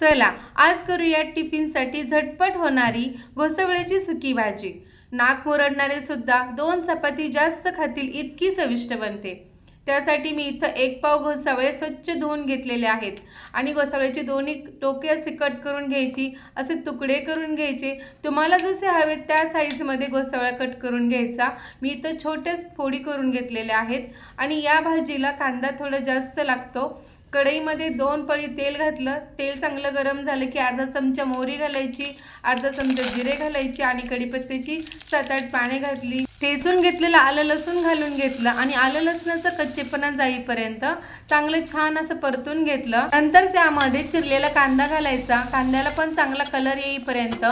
चला आज करूया टिफिनसाठी झटपट होणारी घोसवळ्याची सुकी भाजी. नाक मुरडणारे सुद्धा दोन चपाती जास्त खातील इतकी चविष्ट बनते. त्यासाठी मी इथं एक पाव घोसावळे स्वच्छ धुवून घेतलेले आहेत. आणि घोसावळ्याची दोन्ही टोके असे कट करून घ्यायची असे तुकडे करून घ्यायचे. तुम्हाला जसे हवेत त्या साईजमध्ये घोसावळा कट करून घ्यायचा. मी इथं छोट्या फोडी करून घेतलेल्या आहेत. आणि या भाजीला कांदा थोडा जास्त लागतो. कढईमध्ये दोन पळी तेल घातलं. तेल चांगलं गरम झालं की अर्धा चमचा मोहरी घालायची अर्धा चमचा जिरे घालायची आणि कढीपत्त्याची सात आठ पाने घातली. ठेचून घेतलेलं आलं लसूण घालून घेतलं आणि आलं लसणाचं कच्चेपणा जाईपर्यंत चांगलं छान असं परतून घेतलं. नंतर त्यामध्ये चिरलेला कांदा घालायचा. कांद्याला पण चांगला कलर येईपर्यंत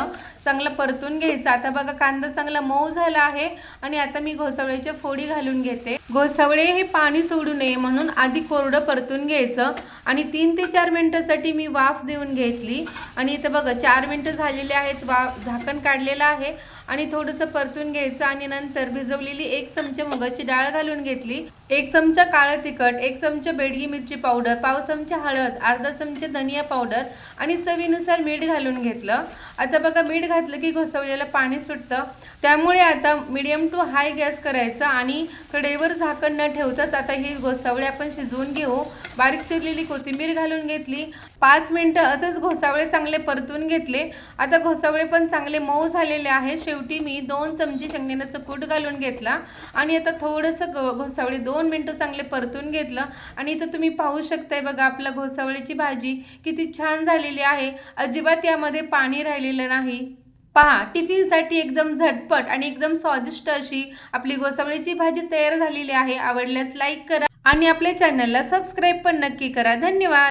चांगला परतून घ्यायचा. आता बघा कांदा चांगला मऊ झाला आहे आणि आता मी घोसावळ्याच्या फोडी घालून घेते. घोसावळे हे पाणी सोडू नये म्हणून आधी कोरडं परतून घ्यायचं आणि तीन ते चार मिनटासाठी मी वाफ देऊन घेतली. आणि इथं बघा चार मिनटं झालेले आहेत वा झाकण काढलेलं आहे. आणि थोडंसं परतून घ्यायचं आणि नंतर भिजवलेली एक चमचा मुगाची डाळ घालून घेतली. एक चमचा काळं तिखट एक चमचा बेडगी मिरची पावडर पाव चमचा हळद अर्धा चमचा धनिया पावडर आणि चवीनुसार मीठ घालून घेतलं. आता बघा मीठ घातलं की घोसवलेलं पाणी सुटतं. त्यामुळे आता मिडियम टू हाय गॅस करायचा आणि कडेवर झाकण न ठेवताच आता ही घोसावळे आपण शिजवून घेऊ. बारीक चिरलेली कोथिंबीर घालून घेतली. पाच मिनटं असंच घोसावळे चांगले परतून घेतले. आता घोसावळे पण चांगले मऊ झालेले आहे. शेवटी मी दोन चमचे शेंगदाण्याचं कूट घालून घेतला आणि आता थोडंसं घोसावळे दोन मिनटं चांगले परतून घेतलं. आणि इथं तुम्ही पाहू शकताय बघा आपल्या घोसावळेची भाजी किती छान झालेली आहे. अजिबात यामध्ये पाणी राहिलेलं नाही. पहा टिफिनसाठी एकदम झटपट आणि एकदम स्वादिष्ट अशी आपली गोसावळीची भाजी तयार झालेली आहे. आवडल्यास लाईक करा आणि आपल्या चॅनलला सबस्क्राईब पण नक्की करा. धन्यवाद!